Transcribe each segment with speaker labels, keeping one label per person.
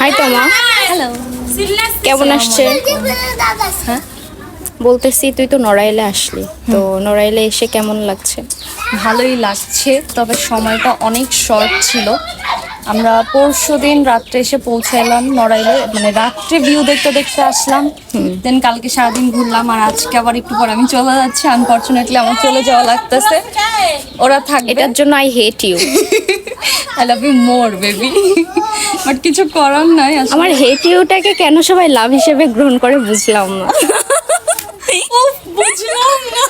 Speaker 1: High তোমা
Speaker 2: hello
Speaker 1: কেমন আসছে?
Speaker 2: হ্যাঁ?
Speaker 1: বলতেছি তুই তো নড়াইলে আসলি। তো নড়াইলে এসে কেমন লাগছে?
Speaker 2: ভালোই লাগছে তবে সময়টা অনেক শর্ট ছিল। আমরা পরশু দিন রাত্রে এসে পৌঁছাইলাম নড়াইলে মানে রাত্রে ভিউ দেখতে দেখতে আসলাম। দেন কালকে সারাদিন ঘুরলাম আর আজকে আবার একটু পর আমি চলে যাচ্ছি। আনফর্চুনেটলি আমার চলে যাওয়া লাগতেছে। ওরা থাকবে।
Speaker 1: এটার জন্য I hate you
Speaker 2: I love you more baby but কিছু করার নাই
Speaker 1: আমার হেট ইউটাকে কেন সবাই লাভ হিসেবে গ্রহণ করে বুঝলাম না।
Speaker 2: বুঝলাম না।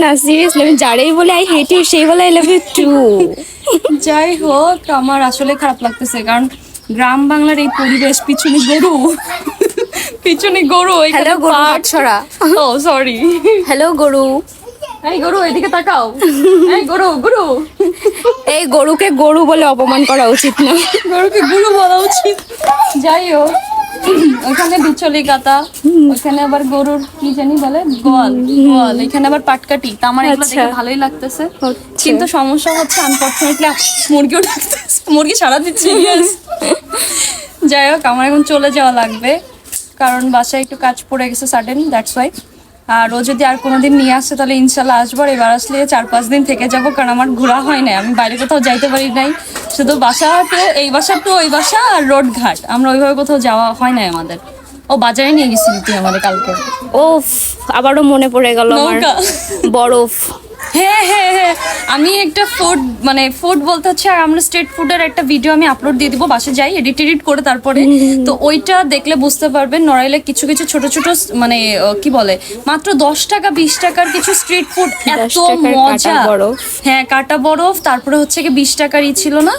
Speaker 1: না সিরিয়াসলি আমি যারাই বলে আই হেট ইউ সেই বলে আই লাভ ইউ টু
Speaker 2: যাই হোক আমার আসলে খারাপ লাগতেছে কারণ গ্রাম বাংলার এই পরিবেশ পিছনে গরু। পিছনে গরু
Speaker 1: হ্যালো গরু ছড়া
Speaker 2: ও সরি
Speaker 1: হ্যালো গরু।
Speaker 2: এই গরু এদিকে তাকাও। এই গরু গরু।
Speaker 1: এই গরুকে গরু বলে অপমান করা উচিত না।
Speaker 2: গরুকে গরু বলা উচিত। যাই হোক ওখানে বিচলি কাতা ওখানে আবার গরুর কি জানি বলে গোয়াল গোয়াল। এখানে আবার পাটকাটি তা আমার এগুলো দেখে
Speaker 1: আচ্ছা।
Speaker 2: ভালোই লাগতেছে। কিন্তু সমস্যা হচ্ছে আনফর্চুনেটলি মুরগিও ডাকতেছে মুরগি সারা দিচ্ছে যাই হোক আমার এখন চলে যাওয়া লাগবে। কারণ বাসায় একটু কাজ পড়ে গেছে সাডেন দ্যাটস ওয়াই আর ও যদি আর কোনোদিন নিয়ে আসে তাহলে ইনশাল্লাহ আসব আর এবার আসলে চার পাঁচ দিন থেকে যাব কারণ আমার ঘোরা হয় না আমি বাইরে কোথাও যাইতে পারি নাই। শুধু বাসা তো এই বাসা তো ওই বাসা আর রোড ঘাট। আমরা ওইভাবে কোথাও যাওয়া হয় না আমাদের। ও বাজারে নিয়ে গেছিলি তুই আমাদের কালকে?
Speaker 1: ও আবারও মনে পড়ে গেল আমার বরফ।
Speaker 2: হ্যাঁ হ্যাঁ হ্যাঁ। আমি একটা ফুড মানে ফুড বলতে হচ্ছে আর আমরা স্ট্রিট ফুডের একটা ভিডিও আমি আপলোড দিয়ে দিব বাসে যাই এডিট এডিট করে তারপরে। তো ওইটা দেখলে বুঝতে পারবেন নড়াইলে কিছু কিছু ছোট ছোট মানে কি বলে মাত্র দশ টাকা বিশ টাকার কিছু স্ট্রিট ফুড এত মজা। হ্যাঁ কাটা বরফ তারপরে হচ্ছে কি বিশ টাকারই ছিল না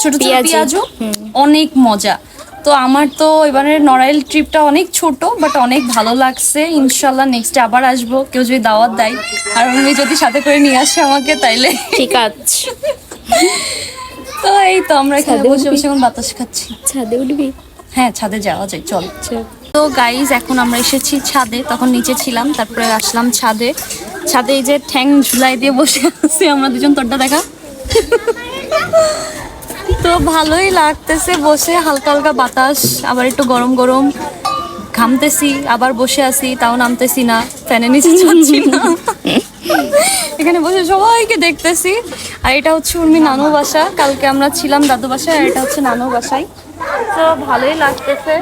Speaker 2: ছোট ছোট পেঁয়াজও অনেক মজা। তো আমার তো এবারের নড়াইল ট্রিপটা অনেক ছোট বাট অনেক ভালো লাগছে। ইনশাল্লাহ নেক্সট আবার আসব। কেউ যদি দাওয়াত দেয় আর উনি যদি সাথে করে নিয়ে আসে আমাকে তাইলে
Speaker 1: ঠিক আছে।
Speaker 2: তো এই তো আমরা এখানে বসে বসে এখন বাতাস খাচ্ছি।
Speaker 1: ছাদে উঠবি?
Speaker 2: হ্যাঁ ছাদে যাওয়া যায় চল।
Speaker 1: আচ্ছা।
Speaker 2: তো গাইজ এখন আমরা এসেছি ছাদে তখন নিচে ছিলাম তারপরে আসলাম ছাদে। ছাদে এই যে ঠ্যাং ঝুলাই দিয়ে বসে আছি আমরা দুজন তোরটা দেখা। তো ভালোই লাগতেছে বসে হালকা হালকা বাতাস আবার একটু গরম গরম ঘামতেছি আবার বসে আছি তাও নামতেছি না ফ্যানের নিচে যাচ্ছি না। এখানে বসে সবাইকে দেখতেছি আর এটা হচ্ছে উর্মি নানু বাসা কালকে আমরা ছিলাম দাদু বাসায় আর এটা হচ্ছে নানু বাসায়। তো ভালোই লাগতেছে।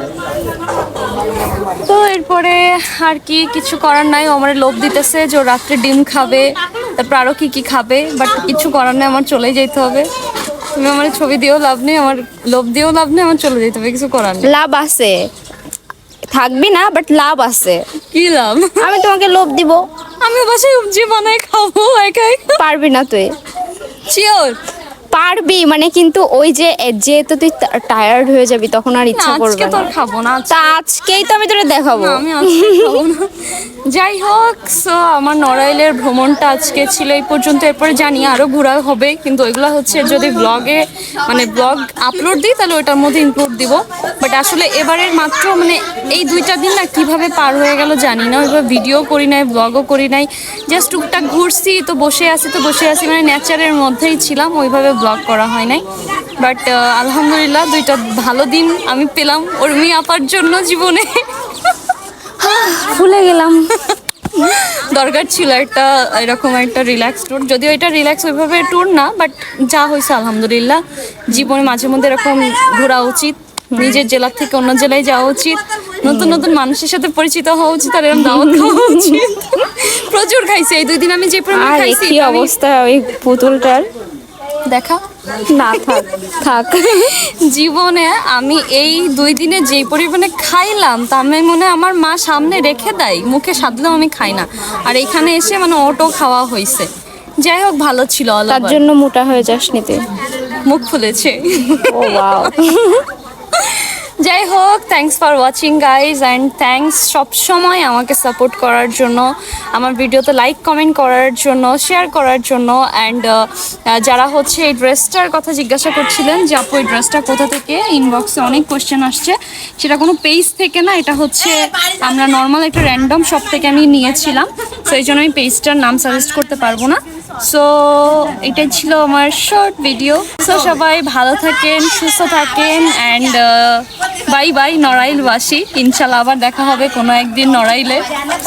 Speaker 2: তো এরপরে আর কি কিছু করার নাই আমার লোভ দিতেছে যে রাত্রে ডিম খাবে তারপর আরও কি কি খাবে বাট কিছু করার নেই আমার চলে যেতে হবে। তুমি আমার ছবি দিয়েও লাভ নেই আমার লোভ দিয়েও লাভ নেই আমার চলে যেতে হবে কিছু করার নেই।
Speaker 1: লাভ আছে। থাকবি না বাট লাভ আছে।
Speaker 2: কি লাভ?
Speaker 1: আমি তোমাকে লোভ দিব।
Speaker 2: আমি বাসায় উপজি বানাই খাব একাই। একা
Speaker 1: পারবি না তুই।
Speaker 2: শিওর
Speaker 1: পারবি মানে কিন্তু ওই যে যেহেতু তুই টায়ার্ড হয়ে যাবি তখন আর ইচ্ছা করবে
Speaker 2: আজকে খাব না
Speaker 1: তা আজকেই তো আমি তোরে দেখাবো।
Speaker 2: আমি আজকে খাব না। যাই হোক সো আমার নড়াইলের ভ্রমণটা আজকে ছিল এই পর্যন্ত। এরপরে জানি আরও ঘোরা হবে কিন্তু ওইগুলো হচ্ছে যদি ব্লগে মানে ব্লগ আপলোড দিই তাহলে ওইটার মধ্যে ইনক্লুড দিব। বাট আসলে এবারের মাত্র মানে এই দুইটা দিন না কীভাবে পার হয়ে গেল জানি না। ওইভাবে ভিডিও করি নাই ব্লগও করি নাই। জাস্ট টুকটাক ঘুরছি তো বসে আছি তো বসে আছি মানে নেচারের মধ্যেই ছিলাম ওইভাবে ব্লগ করা হয় নাই। বাট আলহামদুলিল্লাহ দুইটা ভালো দিন আমি পেলাম উর্মি আপার জন্য জীবনে।
Speaker 1: ভুলে গেলাম।
Speaker 2: দরকার ছিল একটা এরকম একটা রিল্যাক্স ট্যুর যদিও এটা রিল্যাক্স ওইভাবে ট্যুর না বাট যা হয়েছে আলহামদুলিল্লাহ। জীবনে মাঝে মধ্যে এরকম ঘোরা উচিত নিজের জেলা থেকে অন্য জেলায় যাওয়া উচিত নতুন নতুন মানুষের সাথে পরিচিত হওয়া উচিত আর এরকম দাওয়াত খাওয়া উচিত। প্রচুর খাইছে এই দুই দিন আমি যে পরিমাণ খাইছি
Speaker 1: অবস্থা ওই পুতুলটার।
Speaker 2: দেখা?
Speaker 1: না থাক থাক।
Speaker 2: জীবনে আমি এই দুই দিনে যে পরিমাণে খাইলাম তা আমি মনে আমার মা সামনে রেখে দেয় মুখে সাধলেও আমি খাই না। আর এখানে এসে মানে অটো খাওয়া হয়েছে যাই হোক ভালো ছিল
Speaker 1: তার জন্য মোটা হয়ে যাস নিতে
Speaker 2: মুখ খুলেছে
Speaker 1: ও
Speaker 2: thanks for watching guys and thanks সবসময় আমাকে সাপোর্ট করার জন্য, আমার ভিডিওতে লাইক কমেন্ট করার জন্য শেয়ার করার জন্য অ্যান্ড যারা হচ্ছে এই ড্রেসটার কথা জিজ্ঞাসা করছিলেন যে, আপু, এই ড্রেসটা কোথা থেকে? ইনবক্সে অনেক কোয়েশ্চেন আসছে। সেটা কোনো পেজ থেকে না, এটা হচ্ছে আমরা নর্মাল একটা র্যান্ডম শপ থেকে আমি নিয়েছিলাম। সেই জন্য আমি পেজটার নাম সাজেস্ট করতে পারব না। সো এটা ছিল আমার শর্ট ভিডিও সো সবাই ভালো থাকেন, সুস্থ থাকেন অ্যান্ড বাই বাই নড়াইলবাসী। ইনশাল্লাহ আবার দেখা হবে কোনো একদিন নড়াইলে।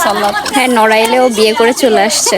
Speaker 2: সাল্লাহ।
Speaker 1: হ্যাঁ নড়াইলেও বিয়ে করে চলে আসছে।